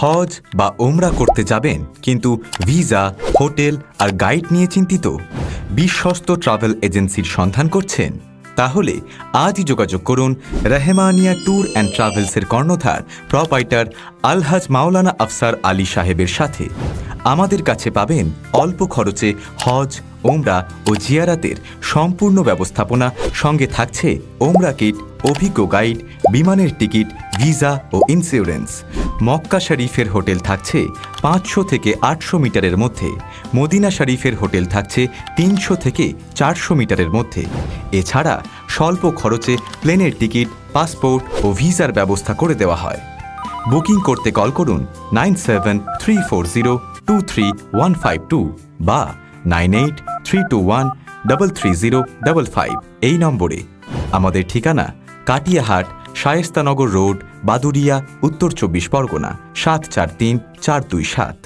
হজ বা ওমরা করতে যাবেন, কিন্তু ভিসা, হোটেল আর গাইড নিয়ে চিন্তিত। বিশ্বস্ত ট্রাভেল এজেন্সির সন্ধান করছেন। তাহলে আজই যোগাযোগ করুন রেহমানিয়া ট্যুর অ্যান্ড ট্রাভেলসের কর্ণধার, প্রপাইটার আলহাজ মাওলানা আফসার আলী সাহেবের সাথে। আমাদের কাছে পাবেন অল্প খরচে হজ ওমরা ও জিয়ারাতের সম্পূর্ণ ব্যবস্থাপনা। সঙ্গে থাকছে ওমরা কিট, অভিজ্ঞ গাইড, বিমানের টিকিট, ভিসা ও ইন্স্যুরেন্স। মক্কা শরীফের হোটেল থাকছে পাঁচশো থেকে আটশো মিটারের মধ্যে। মদিনা শরীফের হোটেল থাকছে তিনশো থেকে চারশো মিটারের মধ্যে। এছাড়া স্বল্প খরচে প্লেনের টিকিট, পাসপোর্ট ও ভিসার ব্যবস্থা করে দেওয়া হয়। বুকিং করতে কল করুন nine seven three four zero two three one five two বা nine eight three two one double three zero double five এই নম্বরে। আমাদের ঠিকানা কাটিয়াহাট শায়েস্তানগর রোড বাদুরিয়া উত্তর চব্বিশ পরগনা সাত চার তিন চার দুই সাত।